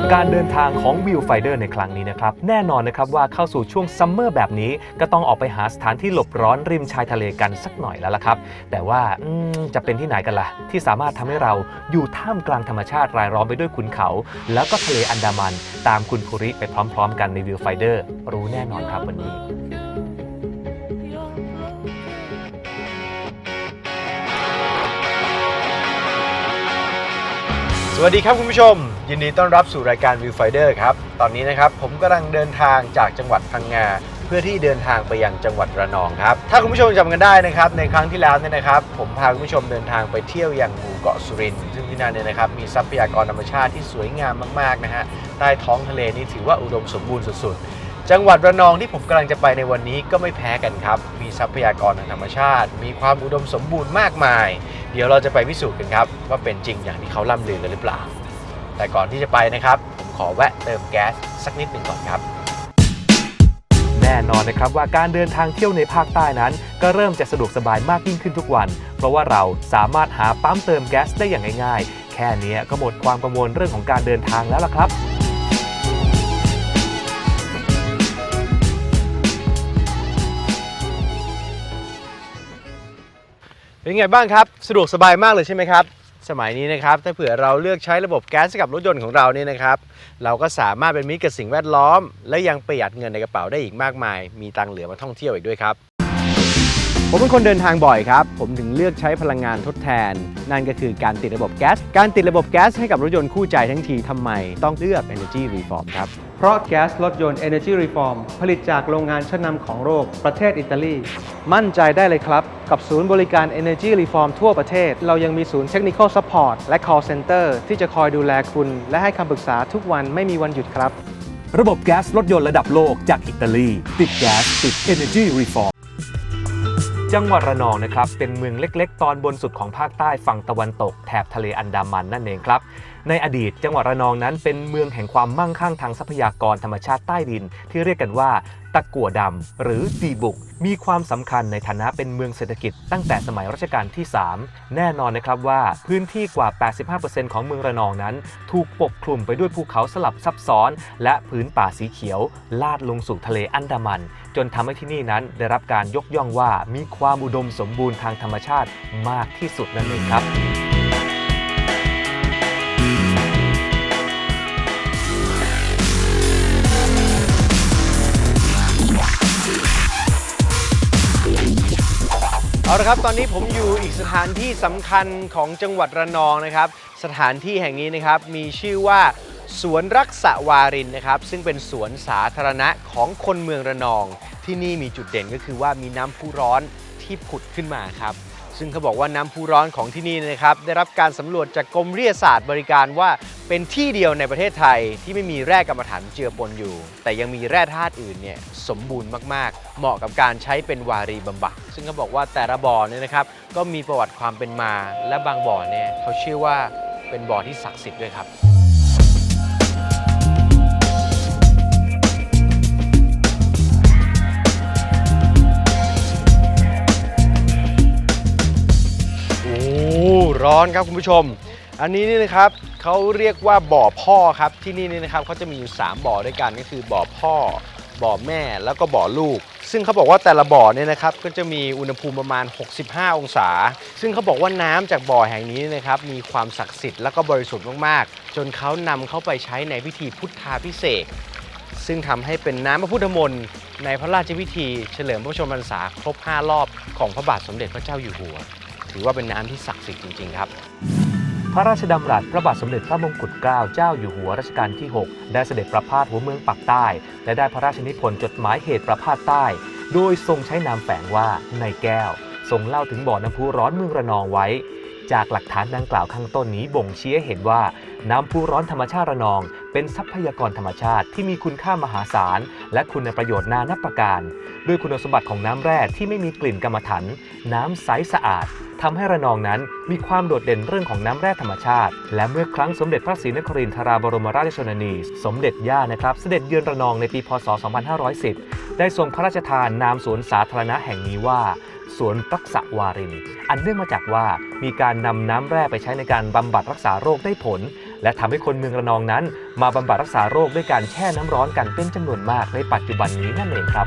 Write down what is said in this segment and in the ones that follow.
ับการเดินทางของวิวไฟเดอร์ในครั้งนี้นะครับ แน่นอนนะครับว่าเข้าสู่ช่วงซัมเมอร์แบบนี้ ก็ต้องออกไปหาสถานที่หลบร้อนริมชายทะเลกันสักหน่อยแล้วล่ะครับ แต่ว่าจะเป็นที่ไหนกันล่ะ ที่สามารถทำให้เราอยู่ท่ามกลางธรรมชาติรายล้อมไปด้วยขุนเขา แล้วก็ทะเลอันดามัน ตามคุณภูริไปพร้อม ๆ กันในวิวไฟเดอร์รู้แน่นอนครับวันนี้ วัสดีครับคุณผู้ชม ยินดีต้อนรับสู่รายการวิวไฟเดอร์ครับ ตอนนี้นะครับผมกำลังเดินทางจากจังหวัดพังงา เพื่อที่เดินทางไปยังจังหวัดระนองครับ ถ้าคุณผู้ชมจำกันได้นะครับในครั้งที่แล้วเนี่ยนะครับ ผมพาคุณผู้ชมเดินทางไปเที่ยวอย่างหมู่เกาะสุรินทร์ซึ่งที่นั่นเนี่ยนะครับมีทรัพยากรธรรมชาติที่สวยงามมากๆนะฮะใต้ท้องทะเลนี่ถือว่าอุดมสมบูรณ์สุดๆ จังหวัดระนองที่ผมกำลังจะไปในวันนี้ก็ไม่แพ้กันครับ มีทรัพยากรทางธรรมชาติ มีความอุดมสมบูรณ์มากมาย เดี๋ยวเราจะไปพิสูจน์กันครับ ว่าเป็นจริงอย่างที่เขาล่ำลือกันหรือเปล่า แต่ก่อนที่จะไปนะครับ ผมขอแวะเติมแก๊สสักนิดหนึ่งก่อนครับ แน่นอนนะครับว่าการเดินทางเที่ยวในภาคใต้นั้น ก็เริ่มจะสะดวกสบายมากยิ่งขึ้นทุกวัน เพราะว่าเราสามารถหาปั๊มเติมแก๊สได้อย่างง่ายๆ แค่นี้ก็หมดความกังวลเรื่องของการเดินทางแล้วล่ะครับ เป็นไงบ้างครับ สะดวกสบายมากเลยใช่ไหมครับ สมัยนี้นะครับ ถ้าเผื่อเราเลือกใช้ระบบแก๊สกับรถยนต์ของเราเนี่ยนะครับ เราก็สามารถเป็นมิตรกับสิ่งแวดล้อม และยังประหยัดเงินในกระเป๋าได้อีกมากมาย มีตังเหลือมาท่องเที่ยวอีกด้วยครับ ผมเป็นคนเดินทางบ่อยครับ ผมถึงเลือกใช้พลังงานทดแทน นั่นก็คือการติดระบบแก๊ส การติดระบบแก๊สให้กับรถยนต์คู่ใจทั้งทีทำไมต้องเลือก Energy Reform ครับ เพราะแก๊สรถยนต์ Energy Reform ผลิตจากโรงงานชั้นนำของโลกประเทศอิตาลี มั่นใจได้เลยครับ กับศูนย์บริการ Energy Reform ทั่วประเทศ เรายังมีศูนย์ Technical Support และ Call Center ที่จะคอยดูแลคุณ และให้คำปรึกษาทุกวันไม่มีวันหยุดครับ ระบบแก๊สรถยนต์ระดับโลกจากอิตาลีติดแก๊สติด Energy Reform จังหวัดระนองนะครับเป็นเมืองเล็ก ๆ ตอนบนสุดของภาคใต้ฝั่งตะวันตกแถบทะเลอันดามันนั่นเองครับ ในอดีตจังหวัดระนองนั้นเป็นเมืองแห่งความมั่งคั่งทางทรัพยากรธรรมชาติใต้ดิน ที่เรียกกันว่าตะกั่วดำหรือดีบุก มีความสำคัญในฐานะเป็นเมืองเศรษฐกิจตั้งแต่สมัยรัชกาลที่ 3 แน่นอนนะครับว่าพื้นที่กว่า 85%ของเมืองระนองนั้น ถูกปกคลุมไปด้วยภูเขาสลับซับซ้อน และพื้นป่าสีเขียว ลาดลงสู่ทะเลอันดามัน จนทำให้ที่นี่นั้นได้รับการยกย่องว่ามีความอุดมสมบูรณ์ทางธรรมชาติมากที่สุดนั่นเองครับ เอาละครับ ตอนนี้ผมอยู่อีกสถานที่สำคัญของจังหวัดระนองนะครับ สถานที่แห่งนี้นะครับมีชื่อว่าสวนรักษาวารินนะครับ ซึ่งเป็นสวนสาธารณะของคนเมืองระนอง ที่นี่มีจุดเด่นก็คือว่ามีน้ำพุร้อนที่ผุดขึ้นมาครับ ซึ่งเขาบอกว่าน้ำพุร้อนของที่นี่นะครับ ได้รับการสำรวจจากกรมวิทยาศาสตร์บริการว่าเป็นที่เดียวในประเทศไทยที่ไม่มีแร่กรรมฐานเจือปนอยู่ แต่ยังมีแร่ธาตุอื่นเนี่ยสมบูรณ์มากๆ เหมาะกับการใช้เป็นวารีบำบัด ซึ่งเขาบอกว่าแต่ละบ่อเนี่ยนะครับก็มีประวัติความเป็นมา และบางบ่อเนี่ยเขาเชื่อว่าเป็นบ่อที่ศักดิ์สิทธิ์ด้วยครับ ร้อนครับคุณผู้ชม อันนี้นี่นะครับเขาเรียกว่าบ่อพ่อครับที่นี่นี่นะครับเขาจะมีอยู่ 3 บ่อด้วยกันก็คือบ่อพ่อ บ่อแม่แล้วก็บ่อลูก ซึ่งเขาบอกว่าแต่ละบ่อเนี่ยนะครับก็จะมีอุณหภูมิประมาณ 65 องศา ซึ่งเขาบอกว่าน้ำจากบ่อแห่งนี้นะครับมีความศักดิ์สิทธิ์แล้วก็บริสุทธิ์มากๆ จนเขานำเข้าไปใช้ในพิธีพุทธาพิเศษซึ่งทำให้เป็นน้ำพระพุทธมนต์ในพระราชพิธี เฉลิมพระชนมพรรษาครบ 5 รอบของพระบาทสมเด็จพระเจ้าอยู่หัว ถือว่าเป็นน้ำที่ศักดิ์สิทธิ์จริง ๆ ครับ พระราชดำรัสพระบาทสมเด็จพระมงกุฎเกล้าเจ้าอยู่หัวรัชกาลที่ 6 ได้เสด็จประพาสหัวเมืองปักใต้ และได้พระราชนิพนธ์จดหมายเหตุประพาสใต้ โดยทรงใช้นามแฝงว่าในแก้วทรงเล่าถึงบ่อน้ำพุร้อนเมืองระนองไว้ จากหลักฐานดังกล่าวข้างต้นนี้บ่งชี้เห็นว่า น้ำพุร้อนธรรมชาติระนอง เป็นทรัพยากรธรรมชาติที่มีคุณค่ามหาศาล และคุณประโยชน์นานับประการ ด้วยคุณสมบัติของน้ำแร่ที่ไม่มีกลิ่นกรรมฐานน้ำใสสะอาดทำให้ระนองนั้นมีความโดดเด่นเรื่องของน้ำแร่ธรรมชาติ และเมื่อครั้งสมเด็จพระศรีนครินทราบรมราชชนนี สมเด็จย่านะครับ เสด็จเยือนระนองในปีพศ 2510 ได้ทรงพระราชทานนามสวนสาธารณะแห่งนี้ว่าสวนรักษาวาริน อันเนื่องมาจากว่ามีการนำน้ำแร่ไปใช้ในการบำบัดรักษาโรคได้ผล และทำให้คนเมืองระนองนั้น มาบำบัดรักษาโรคด้วยการแช่น้ำร้อนกันเป็นจำนวนมากในปัจจุบันนี้นั่นเองครับ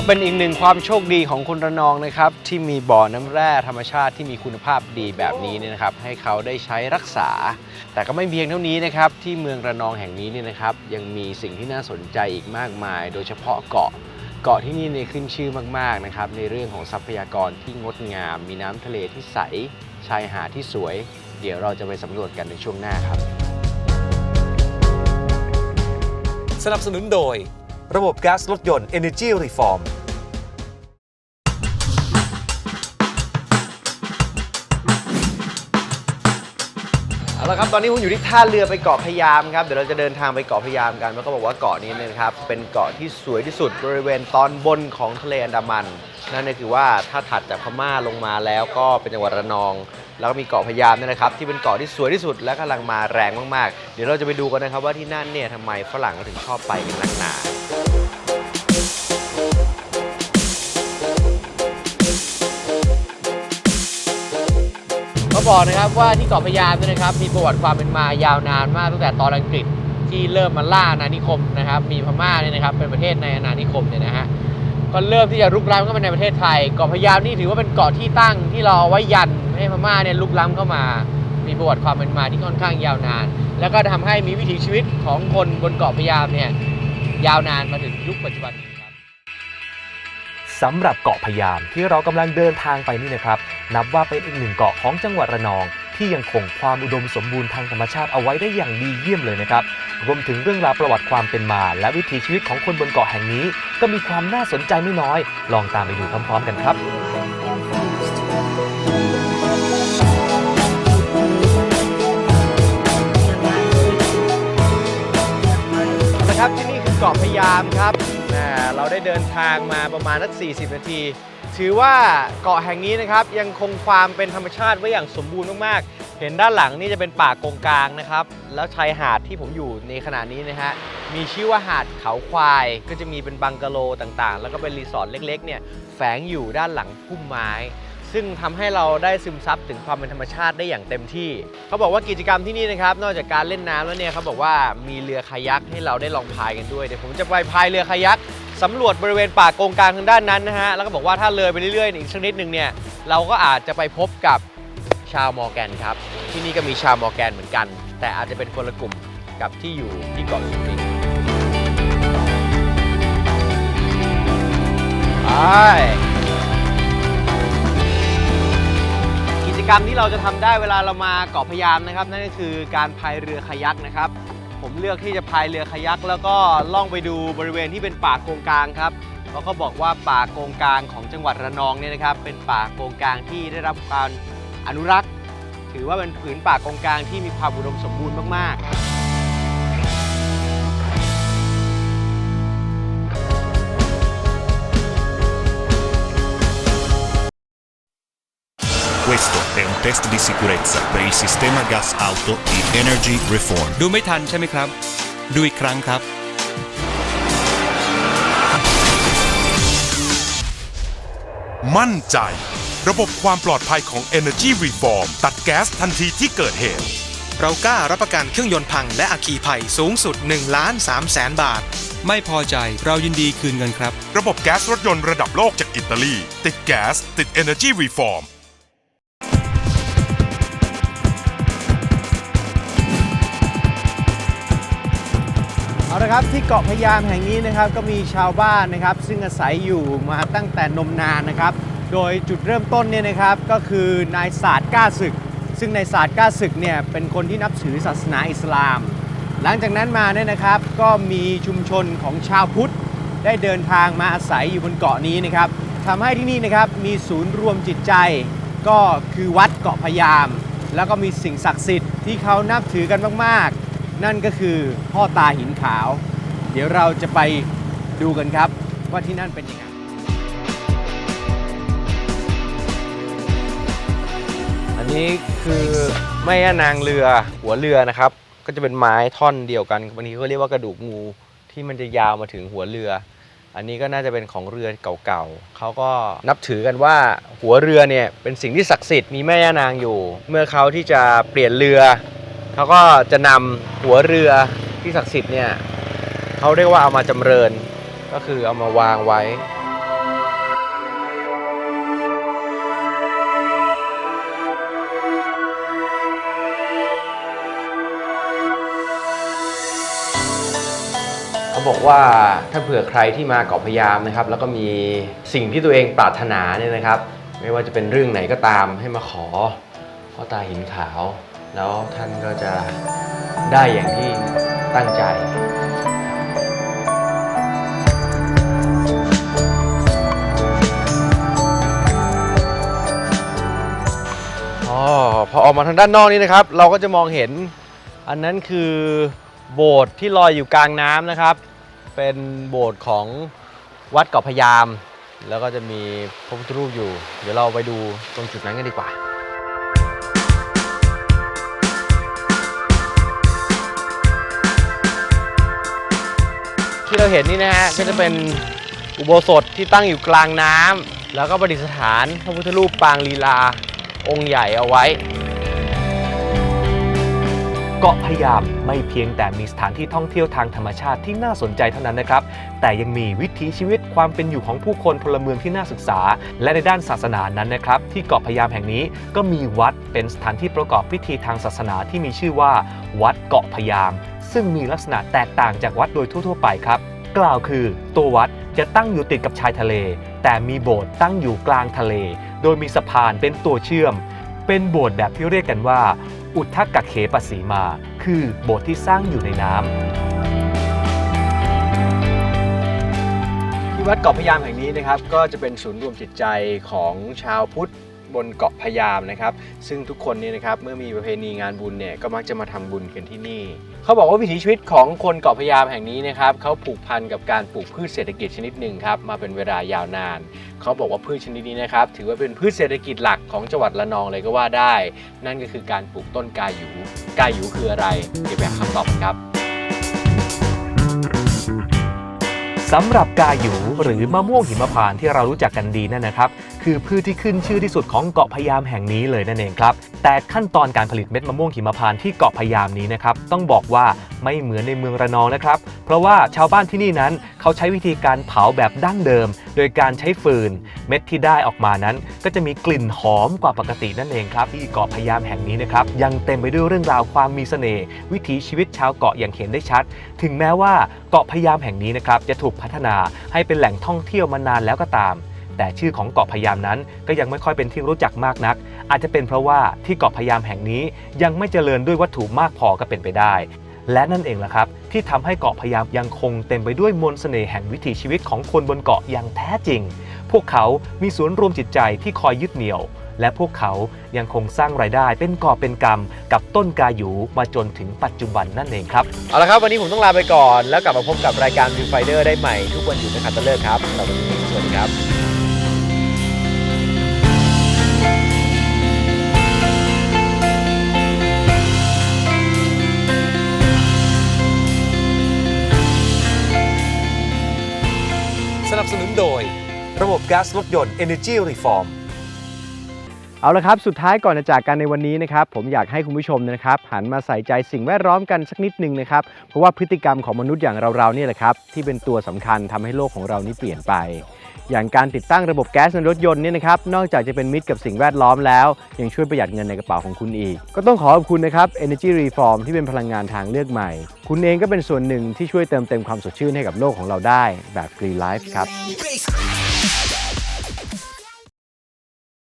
ก็เป็นอีกหนึ่งความโชคดีของคนระนองนะครับ ที่มีบ่อน้ำแร่ธรรมชาติที่มีคุณภาพดีแบบนี้เนี่ยนะครับ ให้เขาได้ใช้รักษา แต่ก็ไม่เพียงเท่านี้นะครับ ที่เมืองระนองแห่งนี้เนี่ยนะครับ ยังมีสิ่งที่น่าสนใจอีกมากมาย โดยเฉพาะเกาะเกาะที่นี่เนี่ยขึ้นชื่อมากๆนะครับ ในเรื่องของทรัพยากรที่งดงาม มีน้ำทะเลที่ใสชายหาดที่สวย เดี๋ยวเราจะไปสำรวจกันในช่วงหน้าครับ สนับสนุนโดย ระบบก๊าซรถยนต์ Energy Reform เอาละครับตอนนี้ผมอยู่ที่ท่าเรือไปเกาะพะยามครับเดี๋ยวเราจะเดินทางไปเกาะพะยามกันแล้วก็บอกว่าเกาะนี้เนี่ยนะครับเป็นเกาะที่สวยที่สุดบริเวณตอนบนของทะเลอันดามัน นั่นก็คือว่าถ้าถัดจากพม่าลงมาแล้วก็เป็นจังหวัดระนอง แล้วก็มีเกาะพะยามเนี่ยนะครับที่เป็นเกาะที่สวยที่สุดและกำลังมาแรงมากๆ เดี๋ยวเราจะไปดูกันนะครับว่าที่นั่นเนี่ยทำไมฝรั่งถึงชอบไปกันนักหนา บอกนะครับว่าที่เกาะพยามเนี่ยนะครับ มีประวัติความเป็นมายาวนานมากตั้งแต่ตอนอังกฤษที่เริ่มมาล่าอาณานิคมนะครับ มีพม่าเนี่ยนะครับ เป็นประเทศในอาณานิคมเนี่ยนะฮะก็เริ่มที่จะลุกล้ำเข้ามาในประเทศไทยเกาะพะยามนี่ถือว่าเป็นเกาะที่ตั้งที่เราไว้ยันให้พม่าเนี่ยลุกล้ำเข้ามา มีประวัติความเป็นมาที่ค่อนข้างยาวนาน แล้วก็ทำให้มีวิถีชีวิตของคนบนเกาะพะยามเนี่ยยาวนานมาถึงยุคปัจจุบัน สำหรับเกาะพะยามที่เรากำลังเดินทางไปนี่นะครับ นับว่าเป็นอีกหนึ่งเกาะของจังหวัดระนอง ที่ยังคงความอุดมสมบูรณ์ทางธรรมชาติเอาไว้ได้อย่างดีเยี่ยมเลยนะครับ รวมถึงเรื่องราวประวัติความเป็นมา และวิถีชีวิตของคนบนเกาะแห่งนี้ ก็มีความน่าสนใจไม่น้อย ลองตามไปดูพร้อมๆกันครับนะครับที่นี่คือเกาะพะยามครับ เราได้เดินทางมาประมาณนัก40 นาที ถือว่าเกาะแห่งนี้นะครับยังคงความเป็นธรรมชาติไว้อย่างสมบูรณ์มากๆ เห็นด้านหลังนี่จะเป็นป่ากงกลางนะครับ แล้วชายหาดที่ผมอยู่ในขณะนี้นะฮะ มีชื่อว่าหาดเขาควาย ก็จะมีเป็นบังกะโลต่างๆ แล้วก็เป็นรีสอร์ทเล็กๆ เนี่ยแฝงอยู่ด้านหลังพุ่มไม้ซึ่งทำให้เราได้ซึมซับถึงความเป็นธรรมชาติได้อย่างเต็มที่ เขาบอกว่ากิจกรรมที่นี่นะครับ นอกจากการเล่นน้ำแล้วเนี่ยเขาบอกว่ามีเรือคายักให้เราได้ลองพายกันด้วย เดี๋ยวผมจะไปพายเรือคายัก สำรวจบริเวณป่าโกงกลางทางด้านนั้นนะฮะ แล้วก็บอกว่าถ้าเลยไปเรื่อยๆ อีกสักนิดหนึ่งเนี่ย เราก็อาจจะไปพบกับชาวมอร์แกนครับ ที่นี่ก็มีชาวมอร์แกนเหมือนกัน แต่อาจจะเป็นคนละกลุ่มกับที่อยู่ที่เกาะสุรินทร์ไปกิจกรรมที่เราจะทำได้เวลาเรามาเกาะพะยามนะครับ นั่นก็คือการพายเรือคายักนะครับ ผมเลือกที่จะพายเรือคายัก แล้วก็ล่องไปดูบริเวณที่เป็นป่าโกงกลางครับเพราะเขาบอกว่าป่าโกงกลางของจังหวัดระนองเนี่ยนะครับ เป็นป่าโกงกลางที่ได้รับการอนุรักษ์ ถือว่าเป็นผืนป่าโกงกลางที่มีความอุดมสมบูรณ์มากๆ Questo è un test di sicurezza per il sistema gas auto di Energy Reform. ดูไม่ทันใช่ไหมครับ ดูอีกครั้งครับ มั่นใจ ระบบความปลอดภัยของ Energy Reform ตัดแก๊สทันทีที่เกิดเหตุ เรากล้ารับประกันเครื่องยนต์พังและอัคคีภัยสูงสุด1ล้าน3แสนบาท ไม่พอใจเรายินดีคืนเงินครับ ระบบแก๊สรถยนต์ระดับโลกจากอิตาลี ติดแก๊สติด Energy Reform เอาละครับที่เกาะพะยามแห่งนี้นะครับก็มีชาวบ้านนะครับ ซึ่งอาศัยอยู่มาตั้งแต่นมนานนะครับ โดยจุดเริ่มต้นเนี่ยนะครับก็คือนายศาสตร์ก้าศึก ซึ่งนายศาสตร์ก้าศึกเนี่ยเป็นคนที่นับถือศาสนาอิสลาม หลังจากนั้นมาเนี่ยนะครับก็มีชุมชนของชาวพุทธ ได้เดินทางมาอาศัยอยู่บนเกาะนี้นะครับทำให้ที่นี่นะครับมีศูนย์รวมจิตใจ ก็คือวัดเกาะพะยาม แล้วก็มีสิ่งศักดิ์สิทธิ์ที่เขานับถือกันมากๆ นั่นก็คือพ่อตาหินขาว เดี๋ยวเราจะไปดูกันครับว่าที่นั่นเป็นยังไงอันนี้คือแม่ย่านางเรือหัวเรือนะครับ ก็จะเป็นไม้ท่อนเดียวกันบางทีก็เรียกว่ากระดูกงูที่มันจะยาวมาถึงหัวเรือ อันนี้ก็น่าจะเป็นของเรือเก่าๆเขาก็นับถือกันว่าหัวเรือเนี่ยเป็นสิ่งที่ศักดิ์สิทธิ์มีแม่ย่านางอยู่ เมื่อเขาที่จะเปลี่ยนเรือ เขาก็จะนำหัวเรือที่ศักดิ์สิทธิ์เนี่ยเขาเรียกว่าเอามาจำเริญก็คือเอามาวางไว้เขาบอกว่าถ้าเผื่อใครที่มาเกาะพยามนะครับ แล้วก็มีสิ่งที่ตัวเองปรารถนาเนี่ยนะครับ ไม่ว่าจะเป็นเรื่องไหนก็ตามให้มาขอพ่อตาหินขาว แล้วท่านก็จะได้อย่างที่ตั้งใจอ๋อพอออกมาทางด้านนอกนี้นะครับ เราก็จะมองเห็นอันนั้นคือโบสถ์ที่ลอยอยู่กลางน้ำนะครับ เป็นโบสถ์ของวัดเกาะพยาม แล้วก็จะมีพระพุทธรูปอยู่ เดี๋ยวเราไปดูตรงจุดนั้นกันดีกว่า เราเห็นนี่นะฮะก็จะเป็นอุโบสถที่ตั้งอยู่กลางน้ำแล้วก็ประดิษฐานพระพุทธรูปปางลีลา องค์ใหญ่เอาไว้ เกาะพะยามไม่เพียงแต่มีสถานที่ท่องเที่ยวทางธรรมชาติที่น่าสนใจเท่านั้นนะครับ แต่ยังมีวิถีชีวิตความเป็นอยู่ของผู้คนพลเมืองที่น่าศึกษา และในด้านศาสนานั้นนะครับ ที่เกาะพะยามแห่งนี้ก็มีวัดเป็นสถานที่ประกอบพิธีทางศาสนาที่มีชื่อว่า วัดเกาะพะยาม ซึ่งมีลักษณะแตกต่างจากวัดโดยทั่วๆ ไปครับ กล่าวคือตัววัดจะตั้งอยู่ติดกับชายทะเล แต่มีโบสถ์ตั้งอยู่กลางทะเล โดยมีสะพานเป็นตัวเชื่อม เป็นโบสถ์แบบที่เรียกกันว่า อุทธกเขปสีมา คือโบสถ์ที่สร้างอยู่ในน้ำที่วัดเกาะพยามแห่งนี้นะครับก็จะเป็นศูนย์รวมจิตใจของชาวพุทธ บนเกาะพยามนะครับ ซึ่งทุกคนเนี่ยนะครับเมื่อมีประเพณีงานบุญเนี่ยก็มักจะมาทำบุญกันที่นี่ เขาบอกว่าวิถีชีวิตของคนเกาะพยามแห่งนี้นะครับเขาผูกพันกับการปลูกพืชเศรษฐกิจชนิดหนึ่งครับมาเป็นเวลายาวนาน เขาบอกว่าพืชชนิดนี้นะครับถือว่าเป็นพืชเศรษฐกิจหลักของจังหวัดระนองเลยก็ว่าได้ นั่นก็คือการปลูกต้นกาหยูกาหยูคืออะไรเดี๋ยวไปหาคำตอบกันครับ สำหรับกาหยูหรือมะม่วงหิมพานต์ที่เรารู้จักกันดีนั่นนะครับ คือพืชที่ขึ้นชื่อที่สุดของเกาะพะยามแห่งนี้เลยนั่นเองครับ แต่ขั้นตอนการผลิตเม็ดมะม่วงหิมพานต์ที่เกาะพะยามนี้นะครับต้องบอกว่าไม่เหมือนในเมืองระนองนะครับ เพราะว่าชาวบ้านที่นี่นั้นเขาใช้วิธีการเผาแบบดั้งเดิม โดยการใช้ฟืน เม็ดที่ได้ออกมานั้น ก็จะมีกลิ่นหอมกว่าปกตินั่นเองครับ ที่เกาะพยามแห่งนี้นะครับยังเต็มไปด้วยเรื่องราวความมีเสน่ห์วิถีชีวิตชาวเกาะอย่างเห็นได้ชัด ถึงแม้ว่าเกาะพยามแห่งนี้นะครับจะถูกพัฒนาให้เป็นแหล่งท่องเที่ยวมานานแล้วก็ตามแต่ชื่อของเกาะพยามนั้นก็ยังไม่ค่อยเป็นที่รู้จักมากนัก อาจจะเป็นเพราะว่าที่เกาะพยามแห่งนี้ยังไม่เจริญด้วยวัตถุมากพอก็เป็นไปได้ และนั่นเองแหละครับ ที่ทำให้เกาะพะยามยังคงเต็มไปด้วยมนต์เสน่ห์แห่งวิถีชีวิตของคนบนเกาะอย่างแท้จริง พวกเขามีศูนย์รวมจิตใจที่คอยยึดเหนี่ยว และพวกเขายังคงสร้างรายได้เป็นกอบเป็นกำกับต้นกาหยูมาจนถึงปัจจุบันนั่นเองครับ เอาละครับ วันนี้ผมต้องลาไปก่อน แล้วกลับมาพบกับรายการ Viewfinder ได้ใหม่ทุกวันหยุดนะครับตะเลิกครับสวันนี้สวัสดีครับ โดย ระบบก๊าซรถยนต์ Energy Reform เอาละครับ สุดท้ายก่อนจะจากกันในวันนี้นะครับ ผมอยากให้คุณผู้ชมนะครับหันมาใส่ใจสิ่งแวดล้อมกันสักนิดหนึ่งนะครับ เพราะว่าพฤติกรรมของมนุษย์อย่างเราๆเนี่ยแหละครับ ที่เป็นตัวสำคัญทำให้โลกของเรานี้เปลี่ยนไป อย่างการติดตั้งระบบแก๊สในรถยนต์เนี่ยนะครับนอกจากจะเป็นมิตรกับสิ่งแวดล้อมแล้ว ยังช่วยประหยัดเงินในกระเป๋าของคุณอีก ก็ต้องขอขอบคุณนะครับ Energy Reform ที่เป็นพลังงานทางเลือกใหม่ คุณเองก็เป็นส่วนหนึ่งที่ช่วยเติมเต็มความสดชื่นให้กับโลกของเราได้แบบ Green Life ครับ Bass.